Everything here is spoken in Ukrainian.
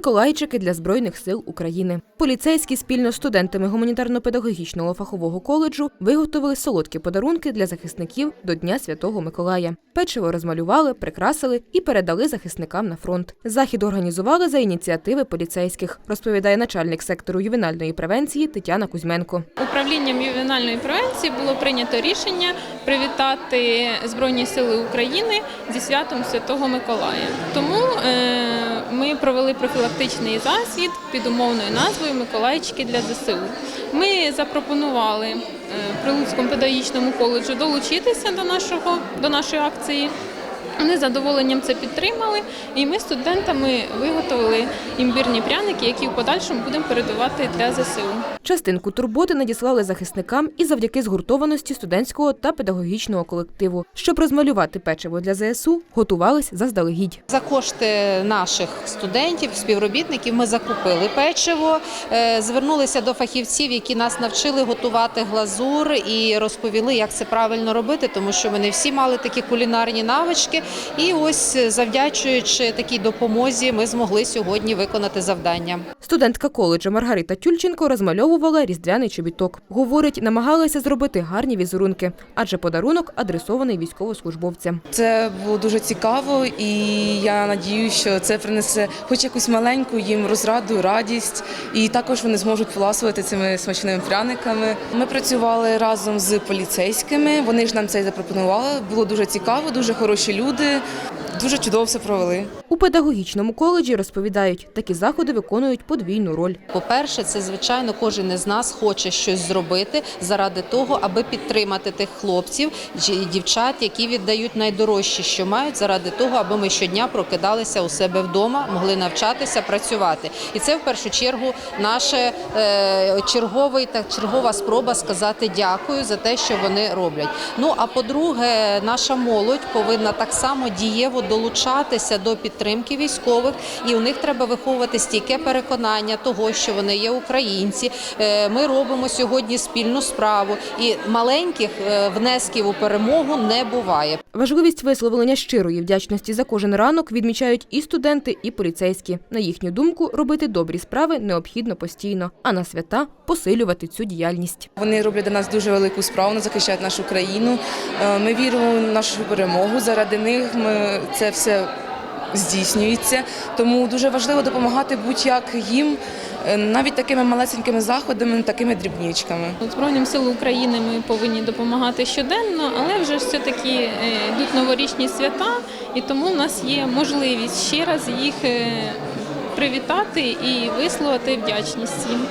Миколайчики для збройних сил України. Поліцейські спільно з студентами гуманітарно-педагогічного фахового коледжу виготовили солодкі подарунки для захисників до Дня Святого Миколая. Печиво розмалювали, прикрасили і передали захисникам на фронт. Захід організували за ініціативи поліцейських, розповідає начальник сектору ювенальної превенції Тетяна Кузьменко. Управлінням ювенальної превенції було прийнято рішення привітати Збройні Сили України зі святом Святого Миколая. Тому е, провели профілактичний засід під умовною назвою Миколайчики для ЗСУ. Ми запропонували е, Прилуцькому педагогічному коледжу долучитися до нашого до нашої акції. Вони з задоволенням це підтримали, і ми студентами виготовили імбірні пряники, які в подальшому будемо передавати для ЗСУ. Частинку турботи надіслали захисникам і завдяки згуртованості студентського та педагогічного колективу. Щоб розмалювати печиво для ЗСУ, готувались заздалегідь. За кошти наших студентів, співробітників ми закупили печиво, е, звернулися до фахівців, які нас навчили готувати глазур і розповіли, як це правильно робити, тому що ми не всі мали такі кулінарні навички. І ось е, завдячуючи такій допомозі, ми змогли сьогодні виконати завдання. Студентка коледжу Маргарита Тюльченко розмальовувала різдвяний чобіток. Говорить, намагалася зробити гарні візерунки, адже подарунок адресований військовослужбовцям. Це було дуже цікаво, і я надію, що це принесе хоч якусь маленьку їм розраду, радість, і також вони зможуть поласувати цими смачними пряниками. Ми працювали разом з поліцейськими. Вони ж нам це запропонували. Було дуже цікаво, дуже хороші люди. Дуже чудово все провели. У педагогічному коледжі розповідають, такі заходи виконують подвійну роль. По-перше, це звичайно кожен із нас хоче щось зробити заради того, аби підтримати тих хлопців чи дівчат, які віддають найдорожче, що мають, заради того, аби ми щодня прокидалися у себе вдома, могли навчатися, працювати. І це в першу чергу наше е, черговий та чергова спроба сказати дякую за те, що вони роблять. Ну а по-друге, наша молодь повинна так само дієво долучатися до підтримки військових, і у них треба виховувати стійке переконання того, що вони є українці. Е, Ми робимо сьогодні спільну справу, і маленьких е, внесків у перемогу не буває. Важливість висловлення щирої вдячності за кожен ранок відмічають і студенти, і поліцейські. На їхню думку, робити добрі справи необхідно постійно, а на свята посилювати цю діяльність. Вони роблять для нас дуже велику справу, вони захищають нашу країну. Е, Ми віримо в нашу перемогу. Заради них ми це все здійснюється. Тому дуже важливо допомагати будь-як їм, е, навіть такими малесенькими заходами, такими дрібничками. Збройним силам України ми повинні допомагати щоденно, але вже все-таки е, йдуть новорічні свята, і тому в нас є можливість ще раз їх е, привітати і висловити вдячність.